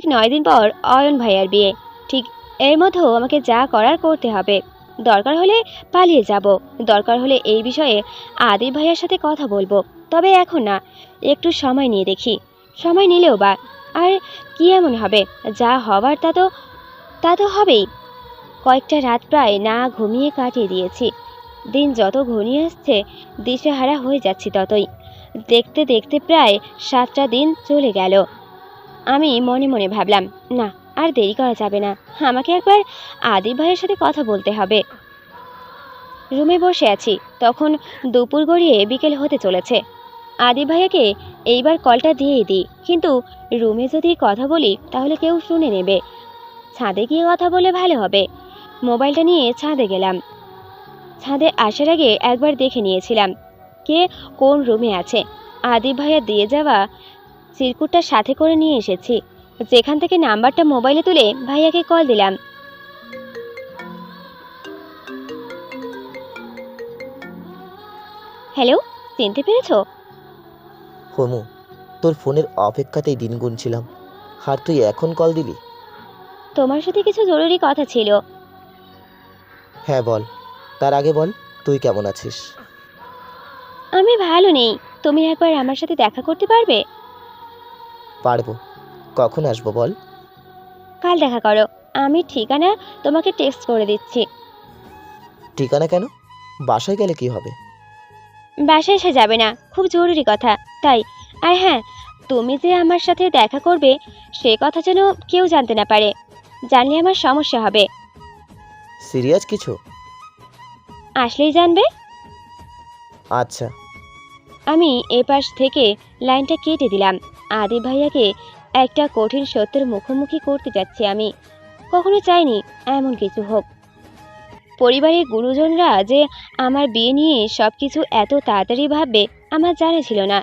ঠিক নয় দিন পর অয়ন ভাইয়ার বিয়ে। ঠিক এর মধ্যেও আমাকে যা করার করতে হবে। দরকার হলে পালিয়ে যাব। দরকার হলে এই বিষয়ে আদিব ভাইয়ার সাথে কথা বলব। তবে এখন না, একটু সময় নিয়ে দেখি। সময় নিলেও বা, আর কি এমন হবে? যা হবার তা তো তা তো হবেই। কয়েকটা রাত প্রায় না ঘুমিয়ে কাটিয়ে দিয়েছি। দিন যত ঘনিয়ে আসছে, দিশেহারা হয়ে যাচ্ছি ততই। দেখতে দেখতে প্রায় সাতটা দিন চলে গেল। আমি মনে মনে ভাবলাম, না, আর দেরি করা যাবে না। আমাকে একবার আদিব ভাইয়ের সাথে কথা বলতে হবে। রুমে বসে আছি, তখন দুপুর গড়িয়ে বিকেল হতে চলেছে। আদিব ভাইয়াকে এইবার কলটা দিয়েই দিই, কিন্তু রুমে যদি কথা বলি, তাহলে কেউ শুনে নেবে। ছাদে গিয়ে কথা বলে ভালো হবে। মোবাইলটা নিয়ে ছাদে গেলাম। ছাদে আসার আগে একবার দেখে নিয়েছিলাম, কে কোন রুমে আছে। আদিব ভাইয়া দিয়ে যাওয়া চিরকুটটা সাথে করে নিয়ে এসেছি। যেখান থেকে নাম্বারটা মোবাইলে তুলে ভাইয়াকে কল দিলাম। হ্যালো চিনতে পেরেছ? হমু তোর ফোনের অপেক্ষাতেই দিন গুনছিলাম। আর তুই এখন কল দিলি? তোমার সাথে কিছু জরুরি কথা ছিল। হ্যাঁ বল। তার আগে বল তুই কেমন আছিস? আমি ভালো নেই। তুমি একবার আমার সাথে দেখা করতে পারবে? পারব। কখন আসব বল? কাল দেখা করো। আমি ঠিকানা তোমাকে টেক্সট করে দিচ্ছি। ঠিকানা কেন? বাসায় গেলে কি হবে? বাসায় এসে যাবে না। খুব জরুরি কথা। তাই। আর হ্যাঁ তুমি যে আমার সাথে দেখা করবে সে কথা যেন কেউ জানতে না পারে। জানলে আমার সমস্যা হবে। সিরিয়াস কিছু? আসলেই জানবে? আচ্ছা। আমি এপাশ থেকে লাইনটা কেটে দিলাম। আদি ভাইয়াকে একটা কঠিন সত্যের মুখোমুখি করতে যাচ্ছি আমি। কখনো চাইনি এমন কিছু হোক। পরিবারের গুরুজনরা যে আমার বিয়ে নিয়ে সব কিছু এত তাড়াতাড়ি ভাববে, আমার জানা ছিল না।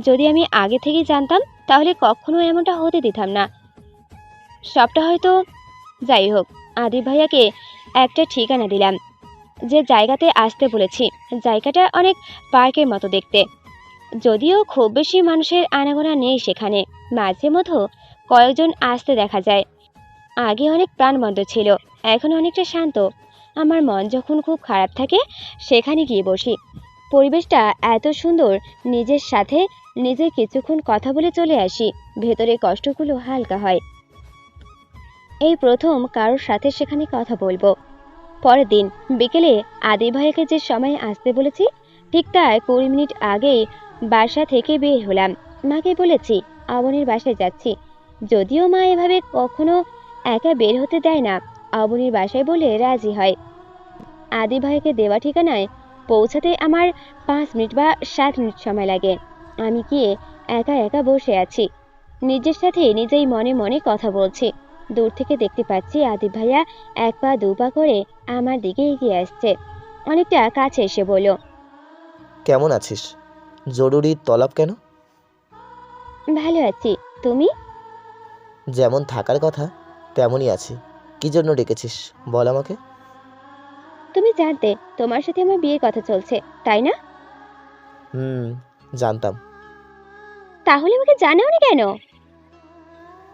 যদি আমি আগে থেকে জানতাম, তাহলে কখনো এমনটা হতে দিতাম না। সবটা হয়তো যাই হোক, আদি ভাইয়াকে একটা ঠিকানা দিলাম। যে জায়গাতে আসতে বলেছি, জায়গাটা অনেক পার্কের মতো দেখতে। যদিও খুব বেশি মানুষের আনাগোনা নেই সেখানে, মাঝে মধ্যে কয়েকজন আসতে দেখা যায়। আগে অনেক প্রাণবন্ত ছিল, এখন অনেকটা শান্ত। আমার মন যখন খুব খারাপ থাকে, সেখানে গিয়ে বসি। পরিবেশটা এত সুন্দর, নিজের সাথে নিজে কিছুক্ষণ কথা বলে চলে আসি। ভেতরে কষ্টগুলো হালকা হয়। এই প্রথম কারোর সাথে সেখানে কথা বলব। পরের দিন, বিকেলে আদি ভাইকে যে সময় আসতে বলেছি, ঠিক তার কুড়ি মিনিট আগেই বাসা থেকে বের হলাম। মাকে বলেছি অবনীর বাসায় যাচ্ছি। যদিও মা এভাবে কখনো একা বের হতে দেয় না অবনীর বাসায় বলে রাজি হয়। আদি ভাইকে দেওয়া ঠিকানায় পৌঁছাতে আমার পাঁচ মিনিট বা সাত মিনিট সময় লাগে। আমি গিয়ে একা একা বসে আছি। নিজের সাথে নিজেই মনে মনে কথা বলছি। দূর থেকে দেখতে পাচ্ছি আদিব ভাইয়া এক পা দু পা করে আমার দিকে এগিয়ে আসছে। অনেকটা কাছে এসে বলল, কেমন আছিস? জরুরি তলব কেন? ভালো আছি। তুমি? যেমন থাকার কথা তেমনই আছি। কি জন্য ডেকেছিস? বল আমাকে। তুমি জানতে তোমার সাথে আমার বিয়ে কথা চলছে তাই না? হুম জানতাম। তাহলে আমাকে জানাওনি কেন?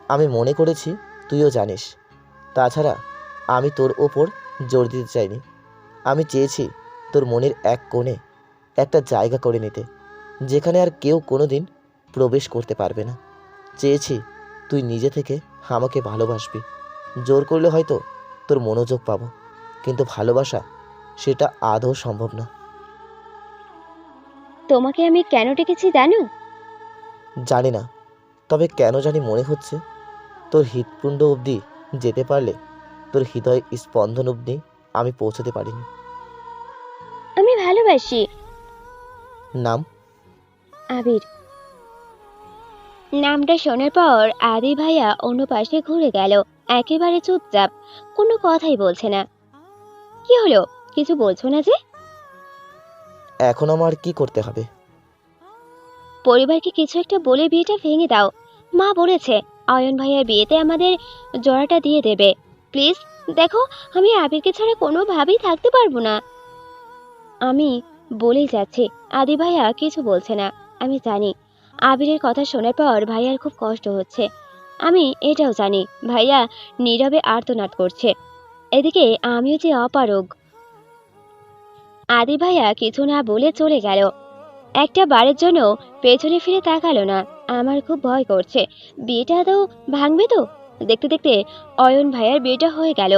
আমি মনে করেছি তুইও জানিস। তাছাড়া আমি তোর ওপর জোর দিতে চাইনি। আমি চেয়েছি তোর মনের এক কোণে একটা জায়গা করে নিতে। যেখানে আর কেউ কোনো দিন প্রবেশ করতে পারবে না। চেয়েছি তুই নিজে থেকে আমাকে ভালোবাসবি। জোর করলে হয়তো তোর মনোযোগ পাবো কিন্তু ভালোবাসা সেটা আদৌ সম্ভব না। তোমাকে আমি কেন ডেকেছি জানো? জানি না তবে কেন জানি মনে হচ্ছে তোর হৃৎপুণ্ড অবধি যেতে পারলে তোর হৃদয় স্পন্দন অবধি আমি পৌঁছতে পারিনি। আমি ভালোবাসি। নাম? আবির। নামটা শোনার পর আদি ভাইয়া অন্য পাশে ঘুরে গেল একেবারে চুপচাপ কোনো কথাই বলছে না। কি হলো? কিছু বলছো না যে? এখন আমার কি করতে হবে? পরিবারকে কিছু একটা বলে বিয়েটা ভেঙে দাও। মা বলেছে অয়ন ভাইয়ার বিয়েতে আমাদের জোড়াটা দিয়ে দেবে। প্লিজ দেখো আমি আবিরকে ছাড়া কোনোভাবেই থাকতে পারব না। আমি বলেই যাচ্ছি আদি ভাইয়া কিছু বলছে না। আমি জানি। আবিরের কথা শোনার পর ভাইয়ার খুব কষ্ট হচ্ছে। আমি এটাও জানি, ভাইয়া নীরবে আর্তনাদ করছে। এদিকে আমিও যে অপারগ। আদি ভাইয়া কিছু না বলে চলে গেল। একটা বারের জন্য পেছনে ফিরে তাকালো না। আমার খুব ভয় করছে। বিয়েটা তো ভাঙবে তো? দেখতে দেখতে অয়ন ভাইয়ার বিয়েটা হয়ে গেল।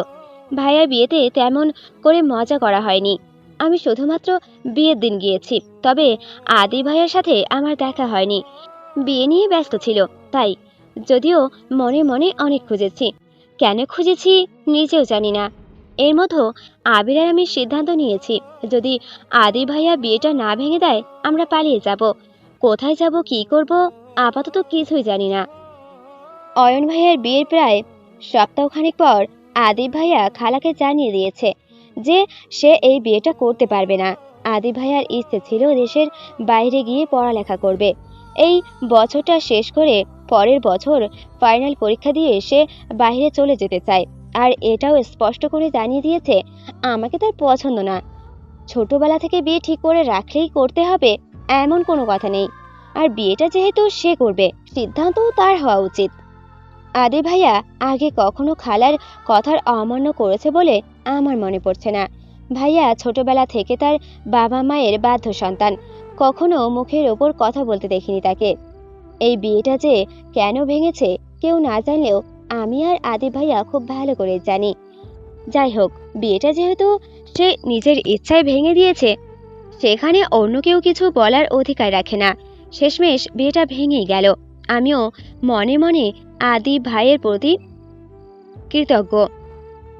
ভাইয়ার বিয়েতে তেমন করে মজা করা হয়নি। আমি শুধুমাত্র বিয়ের দিন গিয়েছি, তবে আদি ভাইয়ের সাথে আমার দেখা হয়নি। বিয়ে নিয়ে ব্যস্ত ছিল, তাই যদিও মনে মনে অনেক খুঁজেছি। কেন খুঁজেছি নিজেও জানি না। এর মধ্যে আবির আর আমি সিদ্ধান্ত নিয়েছি, যদি আদি ভাইয়া বিয়েটা না ভেঙে দেয়, আমরা পালিয়ে যাব। কোথায় যাব, কি করব, আপাতত কিছুই জানি না। অয়ন ভাইয়ার বিয়ের প্রায় সপ্তাহখানেক পর আদি ভাইয়া খালাকে জানিয়ে দিয়েছে যে সে এই বিয়েটা করতে পারবে না। আদি ভাইয়ার ইচ্ছে ছিল দেশের বাইরে গিয়ে পড়ালেখা করবে। এই বছরটা শেষ করে পরের বছর ফাইনাল পরীক্ষা দিয়ে সে বাইরে চলে যেতে চায়। আর এটাও স্পষ্ট করে জানিয়ে দিয়েছে, আমাকে তার পছন্দ না। ছোটবেলা থেকে বিয়ে ঠিক করে রাখলেই করতে হবে, এমন কোনো কথা নেই। আর বিয়েটা যেহেতু সে করবে, সিদ্ধান্তও তার হওয়া উচিত। আদি ভাইয়া, আগে কখনো খালার কথার অমান্য করেছে বলে আমার মনে পড়ছে না। ভাইয়া, ছোটবেলা থেকে তার বাবা মায়ের বাধ্য সন্তান। কখনো মুখের ওপর কথা বলতে দেখিনি তাকে। এই বিয়েটা যে কেন ভেঙেছে, কেউ না জানলেও আমি আর আদি ভাইয়া খুব ভালো করে জানি। যাই হোক, বিয়েটা যেহেতু সে নিজের ইচ্ছায় ভেঙে দিয়েছে, সেখানে অন্য কেউ কিছু বলার অধিকার রাখে না। শেষমেশ বিয়েটা ভেঙেই গেল। আমিও মনে মনে আদি ভাইয়ের প্রতি কৃতজ্ঞ।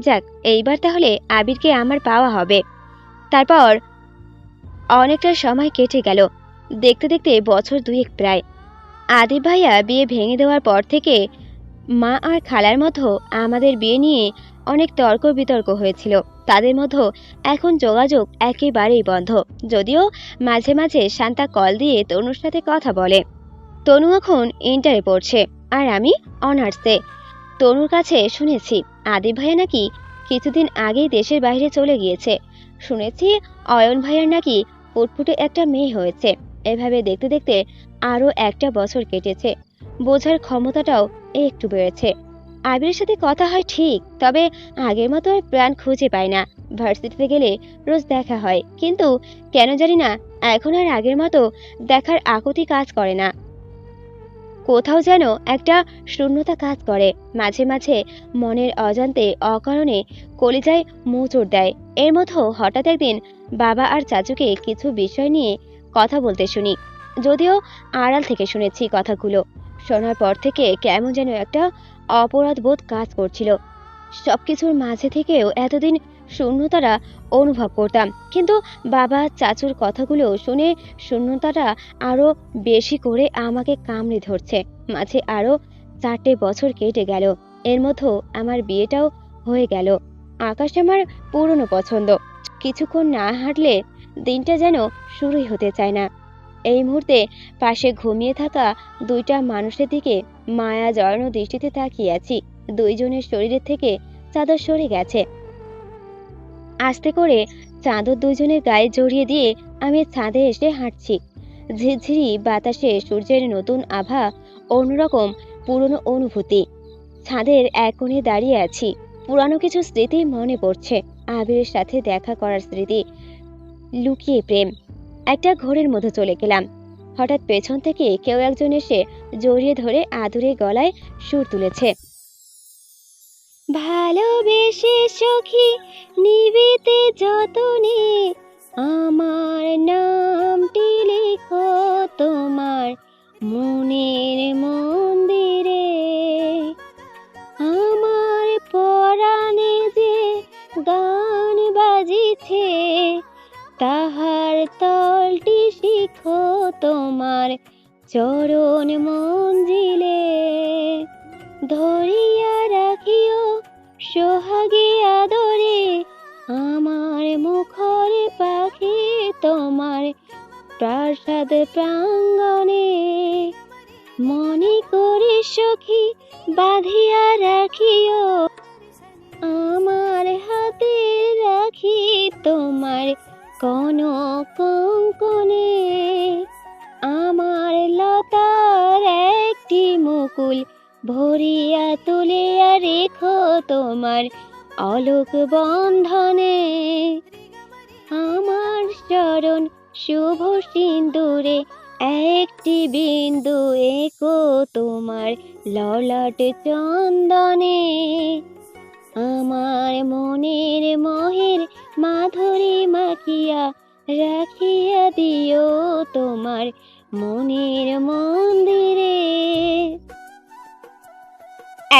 যাক, এইবার তাহলে আবিরকে আমার পাওয়া হবে। তারপর অনেকটা সময় কেটে গেল। দেখতে দেখতে বছর দুয়েক প্রায়। আদি ভাইয়া বিয়ে ভেঙে দেওয়ার পর থেকে মা আর খালার মধ্যে আমাদের বিয়ে নিয়ে অনেক তর্ক বিতর্ক হয়েছিল। তাদের মধ্যে এখন যোগাযোগ একেবারেই বন্ধ। যদিও মাঝে মাঝে শান্তা কল দিয়ে তনুর সাথে কথা বলে। তনু এখন ইন্টারে পড়ছে, আর আমি অনার্সে তনুর কাছে শুনেছি আদি ভাইয়া নাকি কিছুদিন আগেই দেশের বাইরে চলে গিয়েছে। শুনেছি অয়ন ভাইয়ার নাকি ফুটফুটে একটা মেয়ে হয়েছে। এভাবে দেখতে দেখতে আরও একটা বছর কেটেছে। বোঝার ক্ষমতাটাও একটু বেড়েছে। আবিরের সাথে কথা হয় ঠিক, তবে আগের মতো আর প্রাণ খুঁজে পায় না। ভার্সিটিতে গেলে রোজ দেখা হয়, কিন্তু কেন জানি না, এখন আর আগের মতো দেখার আকুতি কাজ করে না। কোথাও যেন একটা শূন্যতা কাজ করে। মাঝে মাঝে মনের অজান্তে অকারণে কলিজায় মোচড় দেয়। এর মতো হঠাৎ একদিন বাবা আর চাচুকে কিছু বিষয় নিয়ে কথা বলতে শুনি। যদিও আড়াল থেকে শুনেছি কথাগুলো। শোনার পর থেকে কেমন যেন একটা অপরাধ বোধ কাজ করছিল। সবকিছুর মাঝে থেকেও এতদিন শূন্যতাটা অনুভব করতাম। কিন্তু বাবা চাচুর কথাগুলো শুনে শূন্যতাটা আরও বেশি করে আমাকে কামড়ে ধরছে। মাঝে আরও চারটে বছর কেটে গেল। এর মধ্যে আমার বিয়েটাও হয়ে গেল। আকাশ আমার পুরনো পছন্দ। কিছুক্ষণ না হাঁটলে দিনটা যেন শুরুই হতে চায় না। এই মুহূর্তে পাশে ঘুমিয়ে থাকা দুইটা মানুষের দিকে মায়া জড়ানো দৃষ্টিতে তাকিয়ে আছি। দুইজনের শরীরের থেকে চাদর সরে গেছে। আস্তে করে চাদর দুইজনের গায়ে জড়িয়ে দিয়ে আমি ছাদে এসে হাঁটছি। ঝিরঝিরি বাতাসে সূর্যের নতুন আভা অন্যরকম পুরনো অনুভূতি। ছাদের এক কোণে দাঁড়িয়ে আছি। পুরানো কিছু স্মৃতি মনে পড়ছে। আবিরের সাথে দেখা করার স্মৃতি, লুকিয়ে প্রেম। একটা ঘোরের মধ্যে চলে গেলাম। হঠাৎ পেছন থেকে কেউ একজন এসে জড়িয়ে ধরে আদুরে গলায় সুর তুলেছে। ভালোবেসে সখী নিবিতে যতনে, আমার নামটি লেখো তোমার মনের মন্দিরে। আমার পরাণে যে গান বাজিছে, তাহার তলটি শিখো তোমার চরণ মঞ্জিলে। ধরিয়া প্রাঙ্গণে মনে করে সখী বাঁধিয়া রাখিও। আমার হাতে রাখি তোমার কোন কঙ্কনে আমার লতার একটি মুকুল ভরিয়া তুলিয়া রেখো তোমার অলোক বন্ধনে। আমার চরণ শুভ সিন্দুরে একটি বিন্দু একো তোমার ললাট চন্দনে। আমার মনের মহের মাধুরী মাখিয়া রাখিয়া দিও তোমার মনের মন্দিরে।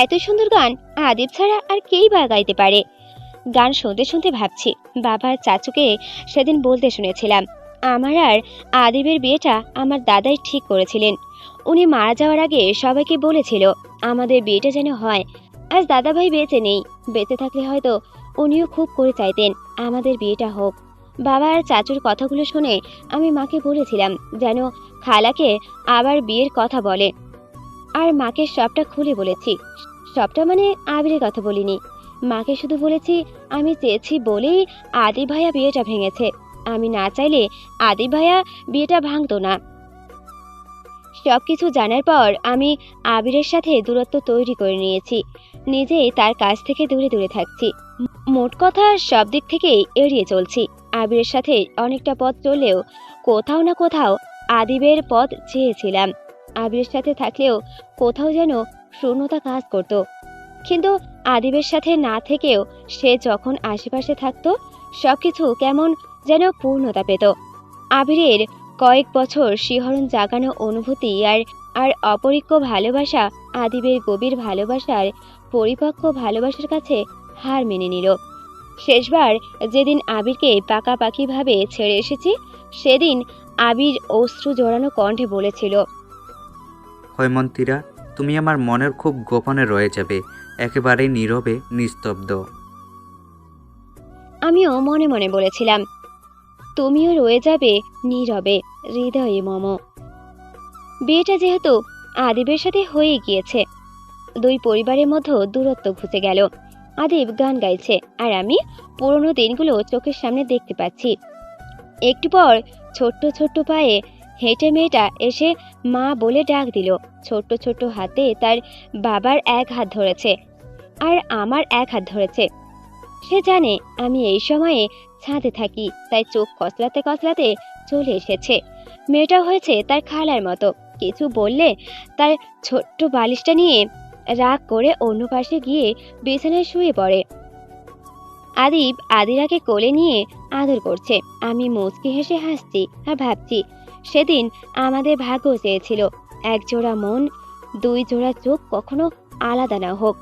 এত সুন্দর গান আদিব ছাড়া আর কেই বা গাইতে পারে? গান শুনতে শুনতে ভাবছি, বাবার চাচুকে সেদিন বলতে শুনেছিলাম আমার আর আদিবের বিয়েটা আমার দাদাই ঠিক করেছিলেন। উনি মারা যাওয়ার আগে সবাইকে বলেছিল আমাদের বিয়েটা যেন হয়। আজ দাদাভাই বেঁচে নেই। বেঁচে থাকলে হয়তো উনিও খুব করে চাইতেন আমাদের বিয়েটা হোক। বাবা আর চাচুর কথাগুলো শুনে আমি মাকে বলেছিলাম যেন খালাকে আবার বিয়ের কথা বলে। আর মাকে সবটা খুলে বলেছি। সবটা মানে আবিরের কথা বলিনি। মাকে শুধু বলেছি আমি চেয়েছি বলেই আদি ভাইয়া বিয়েটা ভেঙেছে। আমি না চাইলে আদি ভাইয়া বিয়েটা ভাঙতো না। সব কিছু জানার পর আমি আবিরের সাথে দূরত্ব তৈরি করে নিয়েছি। নিজেই তার কাছ থেকে দূরে দূরে থাকছি। মোট কথা সব দিক থেকেই এড়িয়ে চলছি। আবিরের সাথে অনেকটা পথ চললেও কোথাও না কোথাও আদিবের পথ চেয়েছিলাম। আবিরের সাথে থাকলেও কোথাও যেন শূন্যতা কাজ করত। কিন্তু আদিবের সাথে না থেকেও সে যখন আশেপাশে থাকতো সব কিছু কেমন যেন পূর্ণতা পেত আবিরের কয়েক বছর শিহরণ জাগানো অনুভূতি আর আর অপরিক্ষ ভালোবাসা আদিবের গভীর ভালোবাসার পরিপক্ক ভালোবাসার কাছে হার মেনে নিল। শেষবার যেদিন আবিরকে পাকাপাকিভাবে ছেড়ে এসেছি সেদিন আবির অশ্রু জড়ানো কণ্ঠে বলেছিল হৈমন্তীরা তুমি আমার মনের খুব গোপনে রয়ে যাবে একেবারে নীরবে নিস্তব্ধ। আমিও মনে মনে বলেছিলাম তুমিও রয়ে যাবে নীরবে, হৃদয়ে মম। বিয়েটা যেহেতু আদিবের সাথে হয়ে গিয়েছে, দুই পরিবারের মধ্যে দূরত্ব ঘুচে গেল। আদিব গান গাইছে, আর আমি পুরনো দিনগুলো চোখের সামনে দেখতে পাচ্ছি। একটু পর ছোট্ট ছোট্ট পায়ে হেঁটে মেয়েটা এসে মা বলে ডাক দিল। ছোট্ট ছোট্ট হাতে তার বাবার এক হাত ধরেছে, আর আমার এক হাত ধরেছে। সে জানে আমি এই সময়ে ছাদে থাকি, তাই চোখ কসলাতে কসলাতে চলে এসেছে। মেয়েটা হয়েছে তার খালার মতো। কিছু বললে তার ছোট্ট বালিশটা নিয়ে রাগ করে অন্য পাশে গিয়ে বিছানায় শুয়ে পড়ে। আদিব আদিরাকে কোলে নিয়ে আদর করছে। আমি মুচকি হেসে হাসছি আর ভাবছি, সেদিন আমাদের ভাগ্য চেয়েছিল। এক জোড়া মন, দুই জোড়া চোখ কখনো আলাদা না হোক।